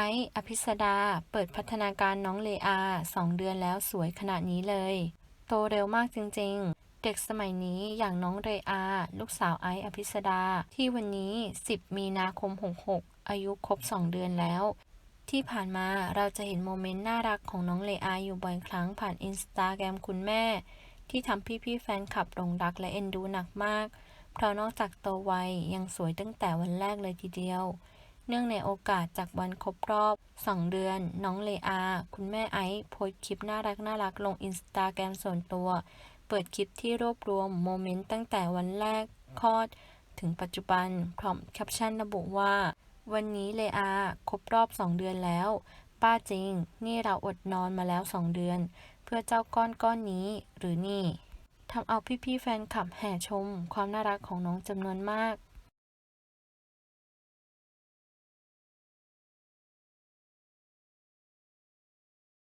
อซ์อภิสดา เปิดพัฒนาการน้องเลอาสองเดือนแล้วสวยขนาดนี้เลย โตเร็วมากจริงๆ เด็กสมัยนี้อย่างน้องเรอา ลูกสาวไอซ์อภิสดา ที่วันนี้ 10 มีนาคม 66 อายุครบ 2 เดือนแล้ว ที่ผ่านมาเราจะเห็นโมเมนต์น่ารักของน้องเลอาอยู่บ่อยครั้งผ่านอินสตาแกรมคุณแม่ ที่ทำพี่ๆแฟนคลับหลงรักและเอ็นดูหนักมาก เพราะนอกจากโตไวยังสวยตั้งแต่วันแรกเลยทีเดียว เนื่องในโอกาสจากวันครบรอบ 2 เดือน น้องเลอา คุณแม่ไอซ์โพสคลิปน่ารักน่ารักลงอินสตาแกรมส่วนตัว เปิดคลิปที่รวบรวมโมเมนต์ตั้งแต่วันแรกคลอด ถึงปัจจุบันพร้อมแคปชั่นระบุว่า วันนี้เลอาครบรอบ 2 เดือนแล้ว ป้าจริง นี่เราอดนอนมาแล้ว 2 เดือน เพื่อเจ้าก้อนก้อนนี้หรือนี่ทำเอาพี่ๆแฟนคลับแห่ชม ความน่ารักของน้องจำนวนมาก